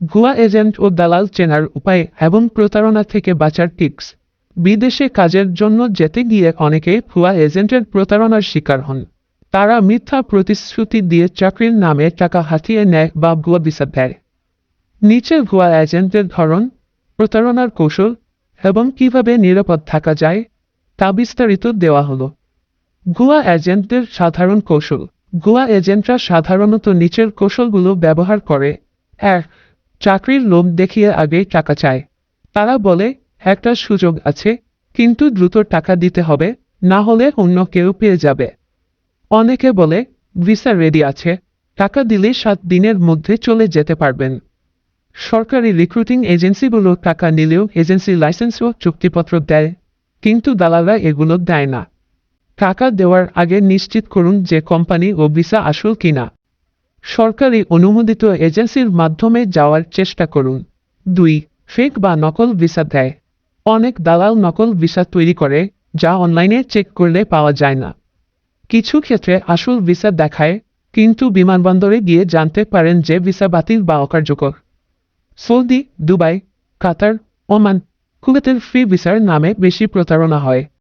ভুয়া এজেন্ট ও দালাল চেনার উপায় এবং প্রতারণা থেকে বাঁচার টিপস। বিদেশে কাজের জন্য যেতে গিয়ে অনেকে ভুয়া এজেন্টের প্রতারণার শিকার হন। তারা মিথ্যা প্রতিশ্রুতি দিয়ে চাকরির নামে টাকা হাতিয়ে নেয় বা ভুয়া ভিসা দেয়। নিচে ভুয়া এজেন্টের ধরন, প্রতারণার কৌশল এবং কীভাবে নিরাপদ থাকা যায় তা বিস্তারিত দেওয়া হলো। ভুয়া এজেন্টদের সাধারণ কৌশল। ভুয়া এজেন্টরা সাধারণত নিচের কৌশলগুলো ব্যবহার করে। এক চাকরির লোভ দেখিয়ে আগে টাকা চায়। তারা বলে, একটা সুযোগ আছে, কিন্তু দ্রুত টাকা দিতে হবে, না হলে অন্য কেউ পেয়ে যাবে। অনেকে বলে, ভিসা রেডি আছে, টাকা দিলে সাত দিনের মধ্যে চলে যেতে পারবেন। সরকারি রিক্রুটিং এজেন্সিগুলো টাকা নিলেও এজেন্সি লাইসেন্স ও চুক্তিপত্র দেয়, কিন্তু দালালরা এগুলো দেয় না। টাকা দেওয়ার আগে নিশ্চিত করুন যে কোম্পানি ও ভিসা আসল কিনা। সরকারি অনুমোদিত এজেন্সির মাধ্যমে যাওয়ার চেষ্টা করুন। দুই, ফেক বা নকল ভিসা দেয়। অনেক দালাল নকল ভিসা তৈরি করে, যা অনলাইনে চেক করলে পাওয়া যায় না। কিছু ক্ষেত্রে আসল ভিসা দেখায়, কিন্তু বিমানবন্দরে গিয়ে জানতে পারেন যে ভিসা বাতিল বা অকার্যকর। সৌদি, দুবাই, কাতার, ওমান, কুয়েতের ফ্রি ভিসার নামে বেশি প্রতারণা হয়।